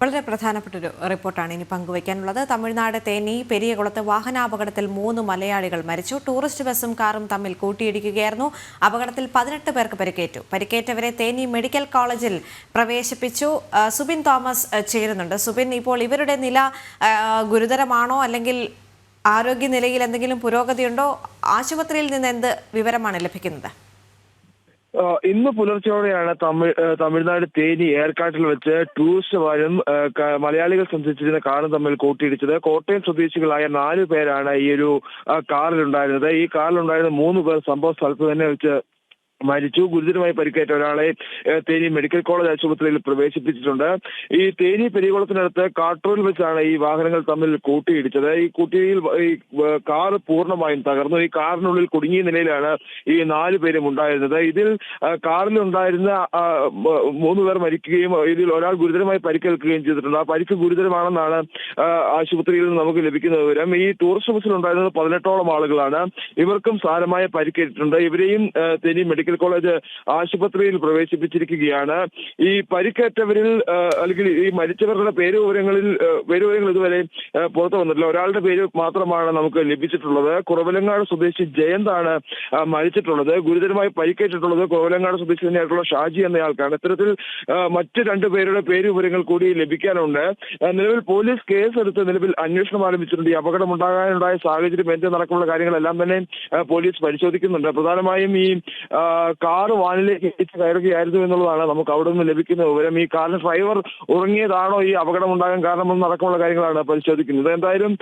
വളരെ പ്രധാനപ്പെട്ടൊരു റിപ്പോർട്ടാണ് ഇനി പങ്കുവയ്ക്കാനുള്ളത്. തമിഴ്നാട് തേനി പെരിയകുളത്ത് വാഹനാപകടത്തിൽ മൂന്ന് മലയാളികൾ മരിച്ചു. ടൂറിസ്റ്റ് ബസ്സും കാറും തമ്മിൽ കൂട്ടിയിടിക്കുകയായിരുന്നു. അപകടത്തിൽ പതിനെട്ട് പേർക്ക് പരിക്കേറ്റു. പരിക്കേറ്റവരെ തേനി മെഡിക്കൽ കോളേജിൽ പ്രവേശിപ്പിച്ചു. സുബിൻ തോമസ് ചേരുന്നുണ്ട്. സുബിൻ ഇപ്പോൾ ഇവരുടെ നില ഗുരുതരമാണോ? അല്ലെങ്കിൽ ആരോഗ്യനിലയിൽ എന്തെങ്കിലും പുരോഗതിയുണ്ടോ? ആശുപത്രിയിൽ നിന്ന് എന്ത് വിവരമാണ് ലഭിക്കുന്നത്? ഇന്ന് പുലർച്ചെയോടെയാണ് തമിഴ് തമിഴ്നാട് തേനി ഏർക്കാട്ടിൽ വെച്ച് ടൂറിസ്റ്റ് വാനും മലയാളികൾ സഞ്ചരിച്ചിരുന്ന കാറും തമ്മിൽ കൂട്ടിയിടിച്ചത്. കോട്ടയം സ്വദേശികളായ നാലു പേരാണ് ഈ ഒരു കാറിലുണ്ടായിരുന്നത്. ഈ കാറിലുണ്ടായിരുന്ന മൂന്ന് പേർ സംഭവ സ്ഥലത്ത് തന്നെ വെച്ച് മരിച്ചു. ഗുരുതരമായി പരിക്കേറ്റ ഒരാളെ തേനി മെഡിക്കൽ കോളേജ് ആശുപത്രിയിൽ പ്രവേശിപ്പിച്ചിട്ടുണ്ട്. ഈ തേനി പെരികുളത്തിനടുത്ത് കാട്ടൂരിൽ വെച്ചാണ് ഈ വാഹനങ്ങൾ തമ്മിൽ കൂട്ടിയിടിച്ചത്. ഈ കൂട്ടിയിൽ ഈ കാർ പൂർണമായും തകർന്നു. ഈ കാറിനുള്ളിൽ കുടുങ്ങിയ നിലയിലാണ് ഈ നാല് പേരും ഉണ്ടായിരുന്നത്. ഇതിൽ കാറിലുണ്ടായിരുന്ന മൂന്ന് പേർ മരിക്കുകയും ഇതിൽ ഒരാൾ ഗുരുതരമായി പരിക്കേൽക്കുകയും ചെയ്തിട്ടുണ്ട്. ആ പരിക്ക് ഗുരുതരമാണെന്നാണ് ആശുപത്രിയിൽ നിന്ന് നമുക്ക് ലഭിക്കുന്ന വിവരം. ഈ ടൂറിസ്റ്റ് ബസ്സിൽ ഉണ്ടായിരുന്നത് പതിനെട്ടോളം ആളുകളാണ്. ഇവർക്കും സാരമായ പരിക്കേറ്റിട്ടുണ്ട്. ഇവരെയും തേനി മെഡിക്കൽ കോളേജ് ആശുപത്രിയിൽ പ്രവേശിപ്പിച്ചിരിക്കുകയാണ്. ഈ പരിക്കേറ്റവരിൽ അല്ലെങ്കിൽ ഈ മരിച്ചവരുടെ പേര് വിവരങ്ങളിൽ പേര് വിവരങ്ങൾ ഇതുവരെ പുറത്തു വന്നിട്ടില്ല. ഒരാളുടെ പേര് മാത്രമാണ് നമുക്ക് ലഭിച്ചിട്ടുള്ളത്. കുറവലങ്ങാട് സ്വദേശി ജയന്താണ് മരിച്ചിട്ടുള്ളത്. ഗുരുതരമായി പരിക്കേറ്റിട്ടുള്ളത് കുറവലങ്ങാട് സ്വദേശി തന്നെയായിട്ടുള്ള ഷാജി എന്നയാൾക്കാണ്. ഇത്തരത്തിൽ മറ്റു മറ്റ് രണ്ട് പേരുടെ പേര് വിവരങ്ങൾ കൂടി ലഭിക്കാനുണ്ട്. നിലവിൽ പോലീസ് കേസ് എടുത്ത് നിലവിൽ അന്വേഷണം ആരംഭിച്ചിട്ടുണ്ട്. ഈ അപകടം ഉണ്ടാകാനുണ്ടായ സാഹചര്യം എന്ത് നടക്കുള്ള കാര്യങ്ങളെല്ലാം തന്നെ പോലീസ് പരിശോധിക്കുന്നുണ്ട്. പ്രധാനമായും ഈ കാറ് വാനിലേക്ക് ഇടിച്ച് കയറുകയായിരുന്നു എന്നുള്ളതാണ് നമുക്ക് അവിടെ നിന്ന് ലഭിക്കുന്ന വിവരം. ഈ കാറിന് ഡ്രൈവർ ഉറങ്ങിയതാണോ ഈ അപകടം ഉണ്ടാകാൻ കാരണമെന്ന് നടക്കമുള്ള കാര്യങ്ങളാണ് പരിശോധിക്കുന്നത്. എന്തായാലും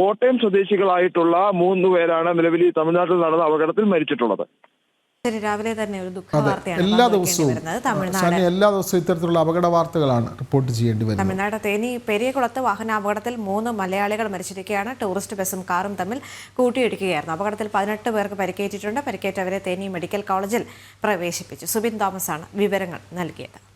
കോട്ടയം സ്വദേശികളായിട്ടുള്ള മൂന്ന് പേരാണ് നിലവിൽ ഈ തമിഴ്നാട്ടിൽ നടന്ന അപകടത്തിൽ മരിച്ചിട്ടുള്ളത്. രാവിലെ തന്നെ ഒരു ദുഃഖ വാർത്തയാണ് എല്ലാ ദിവസവും തമിഴ്നാട്. എല്ലാ ദിവസവും ഇത്തരത്തിലുള്ള അപകട വാർത്തകളാണ് റിപ്പോർട്ട് ചെയ്യേണ്ടി വരുന്നത്. തമിഴ്നാട് തേനി പെരിയകുളത്ത് വാഹനാപകടത്തിൽ മൂന്ന് മലയാളികൾ മരിച്ചിരിക്കുകയാണ്. ടൂറിസ്റ്റ് ബസ്സും കാറും തമ്മിൽ കൂട്ടിയിടിക്കുകയായിരുന്നു. അപകടത്തിൽ പതിനെട്ട് പേർക്ക് പരിക്കേറ്റിട്ടുണ്ട്. പരിക്കേറ്റവരെ തേനി മെഡിക്കൽ കോളേജിൽ പ്രവേശിപ്പിച്ചു. സുബിൻ തോമസ് ആണ് വിവരങ്ങൾ നൽകിയത്.